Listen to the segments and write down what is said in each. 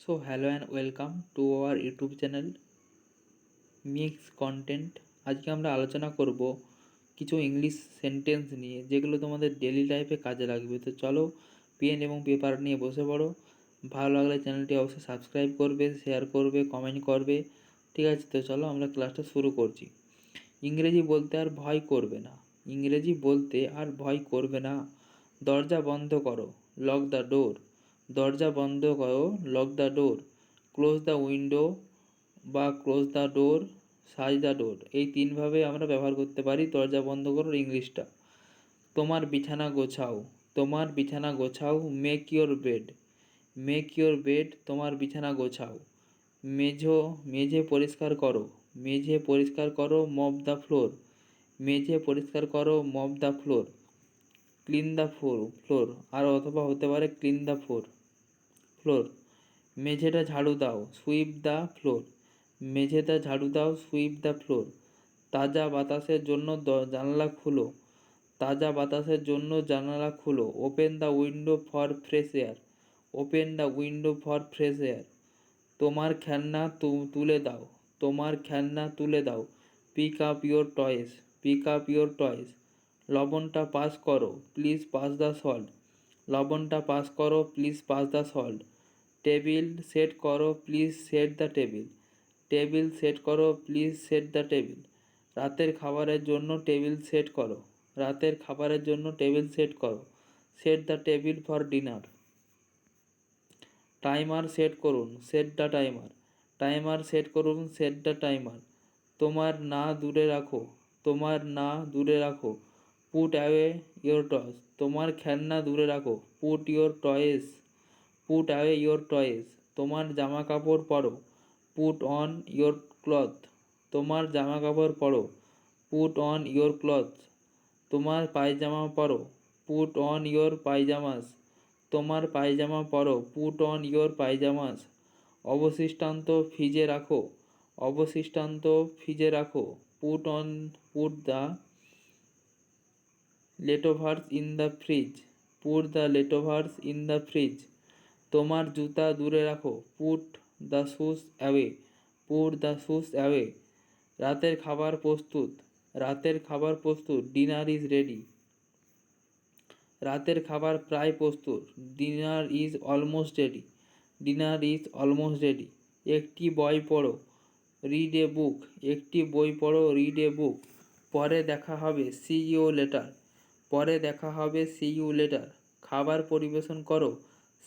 So hello and welcome to our YouTube channel mix content আজকে আমরা আলোচনা করব কিছু ইংলিশ সেন্টেন্স নিয়ে, যেগুলো তোমাদের ডেলি লাইফে কাজে লাগবে। তো চলো পেন এবং পেপার নিয়ে বসে পড়ো। ভালো লাগলে চ্যানেলটি অবশ্যই সাবস্ক্রাইব করবে শেয়ার করবে কমেন্ট করবে। ঠিক আছে, তো চলো আমরা ক্লাসটা শুরু করছি। ইংরেজি বলতে আর ভয় করবে না। ইংরেজি বলতে আর ভয় করবে না। দরজা বন্ধ করো। লক দ্য ডোর দরজা বন্ধ করো lock the door close the window বা close the door size the door এই তিনভাবে আমরা ব্যবহার করতে পারি দরজা বন্ধ করো ইংলিশটা। তোমার বিছানা গোছাও। তোমার বিছানা গোছাও make your bed make your bed তোমার বিছানা গোছাও। মেঝো, মেঝে পরিষ্কার করো। মেঝে পরিষ্কার করো মপ দ্য ফ্লোর মেঝে পরিষ্কার করো mop the floor clean the floor floor আর অথবা হতে পারে ক্লিন দ্য ফ্লোর ফ্লোর। মেঝেটা ঝাড়ু দাও, সুইপ দ্য ফ্লোর। মেঝেটা ঝাড়ু দাও, সুইপ দ্য ফ্লোর। তাজা বাতাসের জন্য দ- জানলা খুলো। তাজা বাতাসের জন্য জানালা খুলো। Open the window for fresh air. Open the window for fresh air. তোমার খেলনা তুলে দাও। তোমার খেলনা তুলে দাও। Pick up your toys, pick up your toys. লবণটা পাস করো। Please pass the salt. লবণটা পাস করো please pass the salt table set করো please set the table table set করো প্লিজ সেট দ্য টেবিল রাতের খাবারের জন্য টেবিল সেট করো। রাতের খাবারের জন্য টেবিল সেট করো। Set the table for dinner timer set করুন set the timer timer set করুন সেট দ্য টাইমার তোমার না দূরে রাখো, তোমার না দূরে রাখো। পুট অ্যাওয়ে ইয়োর টয়েস তোমার খেলনা দূরে রাখো। Put your toys put away your toys তোমার জামা কাপড় পরো। পুট অন ইয়োর ক্লথ তোমার জামা কাপড় পরো। পুট অন ইয়োর ক্লথ তোমার পায়জামা পরো। পুট অন ইয়োর পায়জামাস তোমার পায়জামা পরো। পুট অন ইয়োর পায়জামাস অবশিষ্টান্ত ফ্রিজে রাখো। অবশিষ্টান্ত ফ্রিজে রাখো। Put on put the leftovers in the fridge put the leftovers in the fridge. তোমার জুতা দূরে রাখো, put the shoes away put the shoes away. রাতের খাবার প্রস্তুত, রাতের খাবার প্রস্তুত, ডিনার ইজ রেডি। রাতের খাবার প্রায় প্রস্তুত, dinner is almost ready, dinner is almost ready. একটি বই পড়ো, রিড এ বুক, একটি বই পড়ো, রিড এ বুক। পরে দেখা হবে, সি লেটার। পরে দেখা হবে সি ইউ লেটার খাবার পরিবেশন করো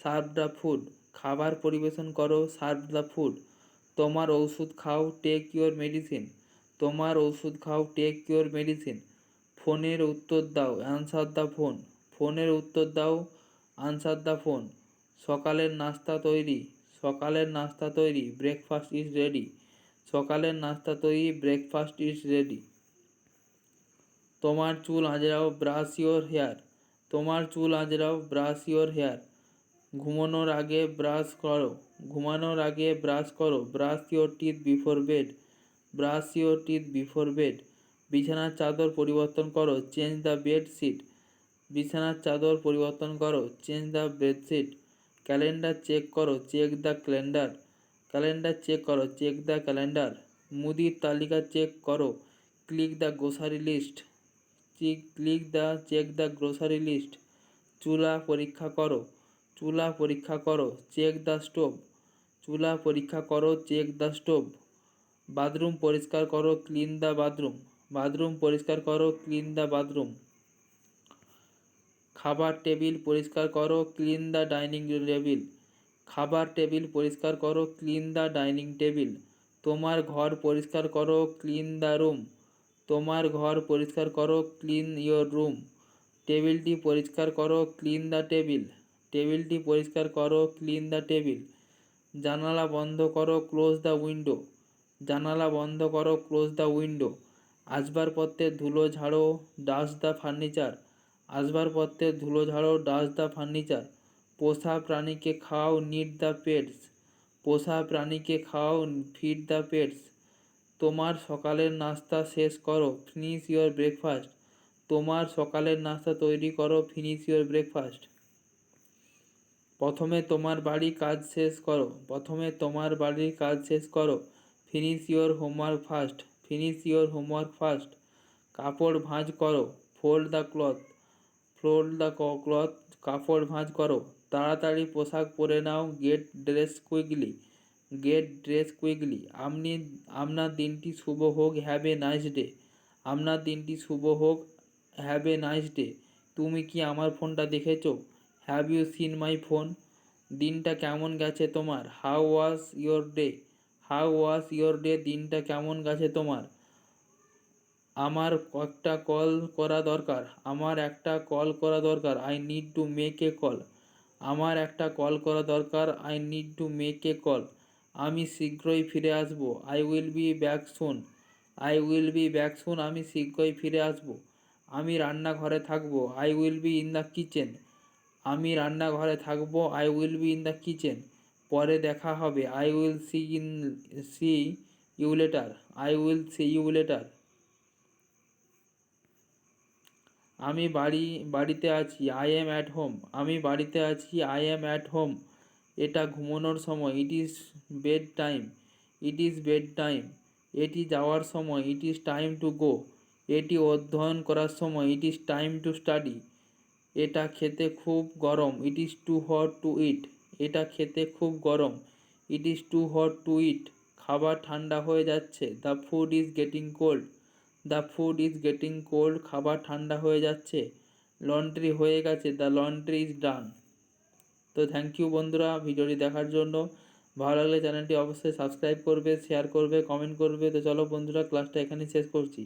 সার্ভ দ্য ফুড খাবার পরিবেশন করো সার্ভ দ্য ফুড তোমার ওষুধ খাও টেক ইউর মেডিসিন তোমার ওষুধ খাও টেক ইউর মেডিসিন ফোনের উত্তর দাও অ্যান্সার দ্য ফোন ফোনের উত্তর দাও আনসার দ্য ফোন সকালের নাস্তা তৈরি, সকালের নাস্তা তৈরি ব্রেকফাস্ট ইজ রেডি সকালের নাস্তা তৈরি ব্রেকফাস্ট ইজ রেডি তোমার চুল আঁচড়াও ব্রাশ ইওর হেয়ার, তোমার চুল আঁচড়াও ব্রাশ ইওর হেয়ার। ঘুমানোর আগে ব্রাশ করো, ঘুমানোর আগে ব্রাশ করো, brush your teeth before bed brush your teeth before bed বিছানার চাদর পরিবর্তন করো চেঞ্জ দ্য বেডশিট বিছানার চাদর পরিবর্তন করো change the bedsheet calendar check করো check the calendar calendar check করো চেক দ্য ক্যালেন্ডার মুদির তালিকা চেক করো click the grocery list click the check the grocery list. চুলা পরীক্ষা করো। চুলা পরীক্ষা করো। Check the stove. চুলা পরীক্ষা করো। Check the stove. বাথরুম পরিষ্কার করো। Clean the bathroom. বাথরুম পরিষ্কার করো। Clean the bathroom. খাবার টেবিল পরিষ্কার করো। Clean the dining table. খাবার টেবিল পরিষ্কার করো। Clean the dining table. তোমার ঘর পরিষ্কার করো। Clean the room. তোমার ঘর পরিষ্কার করো ক্লিন ইয়োর রুম টেবিলটি পরিষ্কার করো ক্লিন দ্য টেবিল টেবিলটি পরিষ্কার করো ক্লিন দ্য টেবিল জানালা বন্ধ করো ক্লোজ দ্য উইন্ডো জানালা বন্ধ করো ক্লোজ দ্য উইন্ডো আসবাবপত্রের ধুলো ঝাড়ো ডাস্ট দ্য ফার্নিচার আসবাবপত্রের ধুলো ঝাড়ো ডাস্ট দ্য ফার্নিচার পোষা প্রাণীকে খাও নিড দ্য পেটস পোষা প্রাণীকে খাও ফিড দ্য পেটস তোমার সকালের নাস্তা শেষ করো ফিনিশ ইয়োর ব্রেকফাস্ট তোমার সকালের নাস্তা তৈরি করো ফিনিশ ইয়োর ব্রেকফাস্ট প্রথমে তোমার বাড়ির কাজ শেষ করো, প্রথমে তোমার বাড়ির কাজ শেষ করো finish your homework first finish your homework first কাপড় ভাঁজ করো fold the cloth fold the cloth কাপড় ভাঁজ করো। তাড়াতাড়ি পোশাক পরে নাও get dress quickly get dress quickly আপনি, আপনার দিনটি শুভ হোক হ্যাভ এ নাইস ডে আপনার দিনটি শুভ হোক হ্যাভ এ নাইস ডে তুমি কি আমার ফোনটা দেখেছ? Have you seen my phone দিনটা কেমন গেছে তোমার? How was your day how was your day দিনটা কেমন গেছে তোমার? আমার একটা কল করা দরকার। আমার একটা কল করা দরকার। I need to make a call আমার একটা কল করা দরকার। I need to make a call আমি শীঘ্রই ফিরে আসব। I will be back soon I will be back soon আমি শীঘ্রই ফিরে আসব। আমি রান্নাঘরে থাকব। I will be in the kitchen আমি রান্নাঘরে থাকব। I will be in the kitchen পরে দেখা হবে। I will see in see you later I will see you later আমি বাড়ি, বাড়িতে আছি। আই এম অ্যাট হোম আমি বাড়িতে আছি। আই এম অ্যাট হোম এটা ঘুমানোর সময় it is bed time it is bed time এটি যাওয়ার সময় it is time to go এটি অধ্যয়ন করার সময় it is time to study এটা খেতে খুব গরম it is too hot to eat এটা খেতে খুব গরম it is too hot to eat খাবার ঠান্ডা হয়ে যাচ্ছে the food is getting cold the food is getting cold খাবার ঠান্ডা হয়ে যাচ্ছে লন্ড্রি হয়ে গেছে দ্য লন্ড্রি ইজ ডান তো থ্যাংক ইউ বন্ধুরা ভিডিওটি দেখার জন্য। ভালো লাগলে চ্যানেলটি অবশ্যই সাবস্ক্রাইব করবে শেয়ার করবে কমেন্ট করবে। তো চলো বন্ধুরা ক্লাসটা এখানেই শেষ করছি।